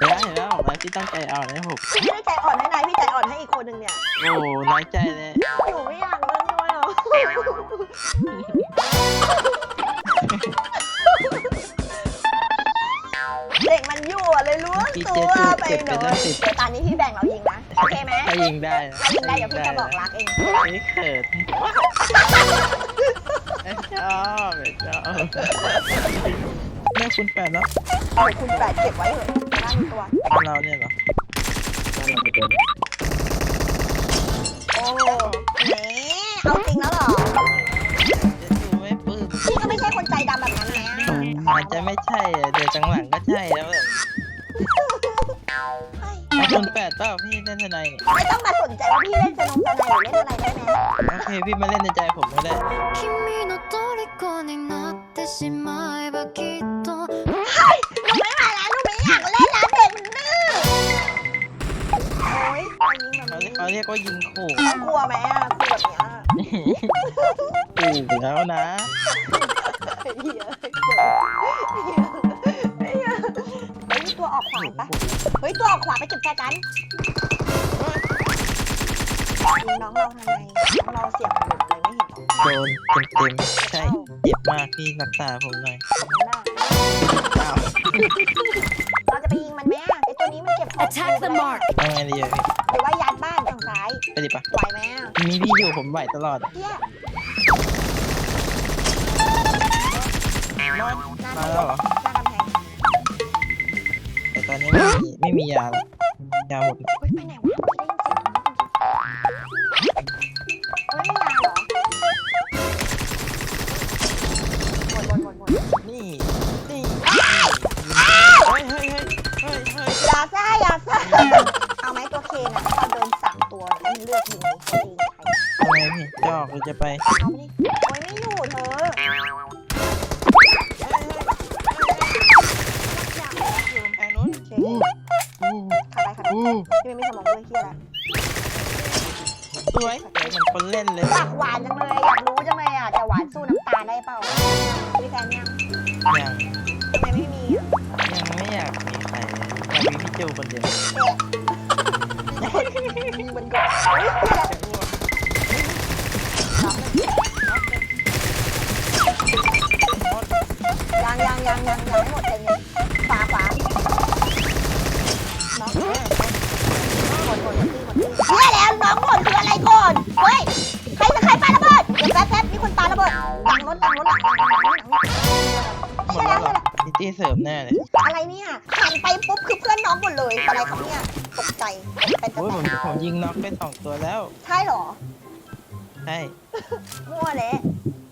ได้แล้วแล้วที่ต้องใจอ่อนนะผมพี่ไม่ได้ใจอ่อนให้นายพี่ใจอ่อนให้อีกคนหนึ่งเนี่ยโอ้น้อยใจเลยหนูไม่อยากเล่นด้วยหรอเด็กมันยั่วเลยล้วงตัวไปหน่อยเดี๋ยวตอนนี้พี่แบ่งเรายิงนะโอเคไหมถ้ายิงได้นะถ้ายิงได้เดี๋ยวพี่จะบอกรักเองไม่เขินไม่ชอบไม่ชอบแม่คุณแปดแล้วเอาคุณแปดเก็บไว้เถอะบ้านมีตัว บ้านเราเนี่ยเหรอ โอ้แหมเอาจริงแล้วเหรอ จะดูไม่ปลื้ม พี่ก็ไม่ใช่คนใจดำแบบนั้นนะ อาจจะไม่ใช่อะเดี๋ยวจังหลังก็ใช่แล้วแบบ เฮ้ย เอาคุณแปดเปล่าพี่เล่นทนายเนี่ย ไม่ต้องมาสนใจว่าพี่เล่นสนุกสนานหรือเล่นอะไรได้ไหม โอเคพี่มาเล่นในใจผมก็ได้ 君の虜になってしまえばきっと เฮ้ยหนูไม่มาแล้วหนูไม่อยากเล่นแล้วเด็กมัน เขาเรียกเขาเรียกว่ายิงขู่ต้องกลัวไหมอะคือแบบเนี้ยขู่แล้วนะเฮ้ยเหี้ยเฮ้ยเฮ้ยเฮ้ยตัวออกขวาปะเฮ้ยตัวออกขวาไปเก็บแฟกันยิงน้องเราทำไมน้องเราเสียงหลุดเลยไม่เห็นหรอ โดนเต็มเต็มๆใช่เจ็บมากพี่รักษาผมหน่อยหน้าอ้าวเราจะไปยิงมันไหมอะไอตัวนี้มันเก็บของ Attack the mark เอาไงดีอะพี่หรือว่ายัดบ้านทางซ้าย ไปดิปะไหวไหมอะมีพี่อยู่ผมไหวตลอดอะเฮียมาหน้ามาทำแล้วเหรอ หน้ากำแพงแต่ตอนนี้ไม่มีไม่มียาแล้วยาหมดเฮ้ยไปไหนวะ ให้มันเลือกยิงเลยจะยิงใครทำไมพี่จอกหรือจะไปเอาดิโอ้ยไม่อยู่เธออยู่แพงนู้นโอเคอู้อู้ขับไปขับไปอู้พี่ไม่มีสมองด้วยเฮียอะไรสวยสวยเหมือนคนเล่นเลยปากหวานจังเลยอยากรู้จังเลยอะจะหวานสู้น้ำตาลได้เปล่ามีแฟนยังยัง ยังยังยังยังยังหมดใจเย็นขวาขวาน้องหมดหมดหมดที่หมดที่เชื่อแล้วน้องหมดคืออะไรก่อน เฮ้ย ใครจะใครปาระเบิดเดี๋ยวแป๊บแป๊บมีคนปาระเบิดหลังรถหลังรถหลังรถหลังรถหลังรถหมดแล้ว เหรอนิตี้เสริมแน่เลยอะไรเนี่ยหันไปปุ๊บคือเพื่อนน้องหมดเลยอะไรครับเนี่ยตกใจเป็นจะโอ้ยแตผมกผมยิงน็อกไปสองตัวแล้ว ใช่เหรอ ใช่ มั่วแหละ